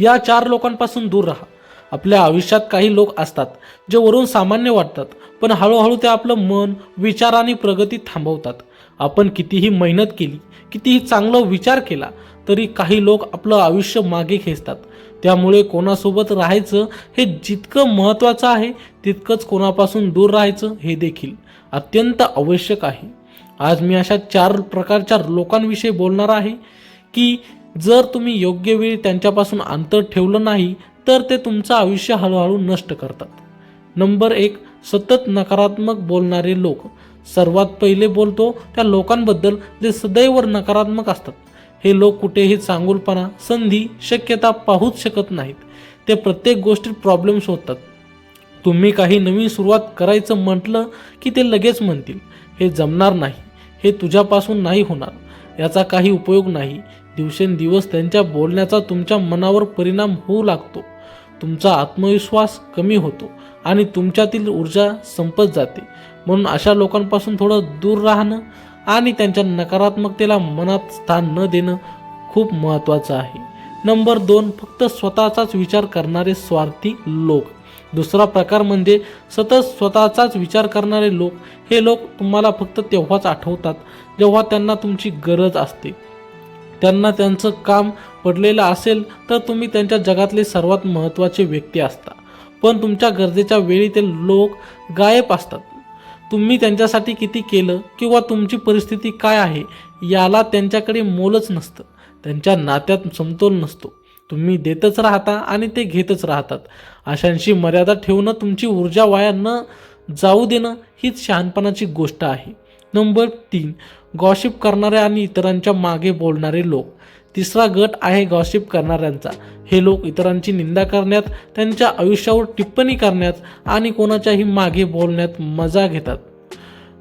या चार लोकांपासून दूर राहा. आपल्या आयुष्यात काही लोक असतात जे वरून सामान्य वाटतात पण हळूहळू ते आपलं मन विचार आणि प्रगती थांबवतात. आपण कितीही मेहनत केली कितीही चांगलं विचार केला तरी काही लोक आपलं आयुष्य मागे खेचतात. त्यामुळे कोणासोबत राहायचं हे जितकं महत्त्वाचं आहे तितकंच कोणापासून दूर राहायचं हे देखील अत्यंत आवश्यक आहे. आज मी अशा चार प्रकारच्या लोकांविषयी बोलणार आहे की जर तुम्ही योग्य वेळी त्यांच्यापासून अंतर ठेवलं नाही तर ते तुमचं आयुष्य हळूहळू नष्ट करतात. नंबर एक सतत नकारात्मक बोलणारे लोक. सर्वात पहिले बोलतो त्या लोकांबद्दल जे सदैव नकारात्मक असतात. हे लोक कुठेही चांगुलपणा संधी शक्यता पाहूच शकत नाहीत. ते प्रत्येक गोष्टीत प्रॉब्लेम शोधतात. तुम्ही काही नवीन सुरुवात करायचं म्हटलं की ते लगेच म्हणतील हे जमणार नाही. हे तुझ्यापासून नाही होणार. याचा काही उपयोग नाही. दिवसेंदिवस त्यांच्या बोलण्याचा तुमच्या मनावर परिणाम होऊ लागतो. तुमचा आत्मविश्वास कमी होतो आणि तुमच्यातील ऊर्जा संपत जाते. म्हणून अशा लोकांपासून थोडं दूर राहणं आणि त्यांच्या नकारात्मकतेला मनात स्थान न देणं खूप महत्त्वाचं आहे. नंबर दोन फक्त स्वतःचाच विचार करणारे स्वार्थी लोक. दुसरा प्रकार म्हणजे सतत स्वतःचाच विचार करणारे लोक. हे लोक तुम्हाला फक्त तेव्हाच आठवतात जेव्हा त्यांना तुमची गरज असते. त्यांना त्यांचं काम पडलेलं असेल तर तुम्ही त्यांच्या जगातले सर्वात महत्त्वाचे व्यक्ती असता. पण तुमच्या गरजेच्या वेळी ते लोक गायब असतात. तुम्ही त्यांच्यासाठी किती केलं किंवा तुमची परिस्थिती काय आहे याला त्यांच्याकडे मोलच नसतं. त्यांच्या नात्यात समतोल नसतो. तुम्ही देतच राहता आणि ते घेतच राहतात. अशांशी मर्यादा ठेवणं तुमची ऊर्जा वाया न जाऊ देणं हीच शहाणपणाची गोष्ट आहे. नंबर तीन गॉशिप करणारे आणि इतरांच्या मागे बोलणारे लोक. तिसरा गट आहे गॉशिप करणाऱ्यांचा. हे लोक इतरांची निंदा करण्यात त्यांच्या आयुष्यावर टिप्पणी करण्यात आणि कोणाच्याही मागे बोलण्यात मजा घेतात.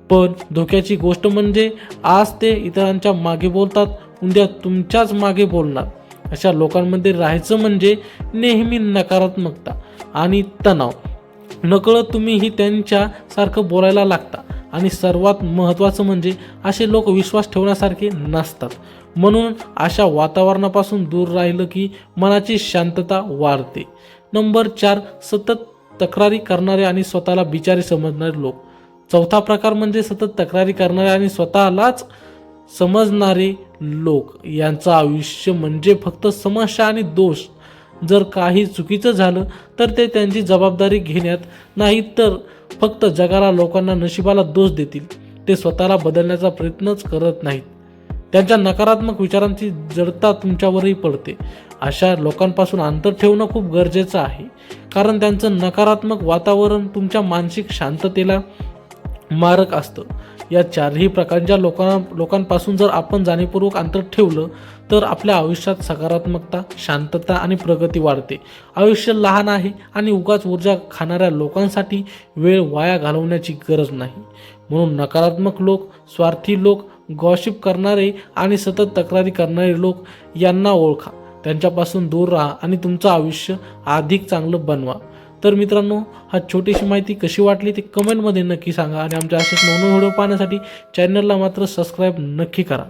पण धोक्याची गोष्ट म्हणजे आज ते इतरांच्या मागे बोलतात उद्या तुमच्याच मागे बोलणार. अशा लोकांमध्ये राहायचं म्हणजे नेहमी नकारात्मकता आणि तणाव. नकळत तुम्हीही त्यांच्यासारखं बोलायला लागता आणि सर्वात महत्त्वाचं म्हणजे असे लोक विश्वास ठेवण्यासारखे नसतात. म्हणून अशा वातावरणापासून दूर राहिलं की मनाची शांतता वाढते. नंबर चार सतत तक्रारी करणारे आणि स्वतःला बिचारी समजणारे लोक. चौथा प्रकार म्हणजे सतत तक्रारी करणारे आणि स्वतःलाच समजणारे लोक यांचं आयुष्य म्हणजे फक्त समस्या आणि दोष. जर काही चुकीचं झालं तर ते त्यांची जबाबदारी घेण्यात नाही तर फक्त जगाला लोकांना नशिबाला दोष देतील. ते स्वतःला बदलण्याचा प्रयत्नच करत नाहीत. त्यांच्या नकारात्मक विचारांची जडता तुमच्यावरही पडते. अशा लोकांपासून अंतर ठेवणं खूप गरजेचं आहे. कारण त्यांचं नकारात्मक वातावरण तुमच्या मानसिक शांततेला मारक असतं. या चारही प्रकारच्या लोकां लोकांपासून जर आपण जाणीवपूर्वक अंतर ठेवलं तर आपल्या आयुष्यात सकारात्मकता शांतता आणि प्रगती वाढते. आयुष्य लहान आहे आणि उगाच ऊर्जा खाणाऱ्या लोकांसाठी वेळ वाया घालवण्याची गरज नाही. म्हणून नकारात्मक लोक स्वार्थी लोक गॉशिप करणारे आणि सतत तक्रारी करणारे लोक यांना ओळखा. त्यांच्यापासून दूर राहा आणि तुमचं आयुष्य अधिक चांगलं बनवा. तर मित्रांनो हा छोटीशी माहिती कशी वाटली ते कमेंटमध्ये नक्की सांगा आणि आमच्या असेच नवनवीन व्हिडिओ पाहण्यासाठी चॅनलला मात्र सबस्क्राईब नक्की करा.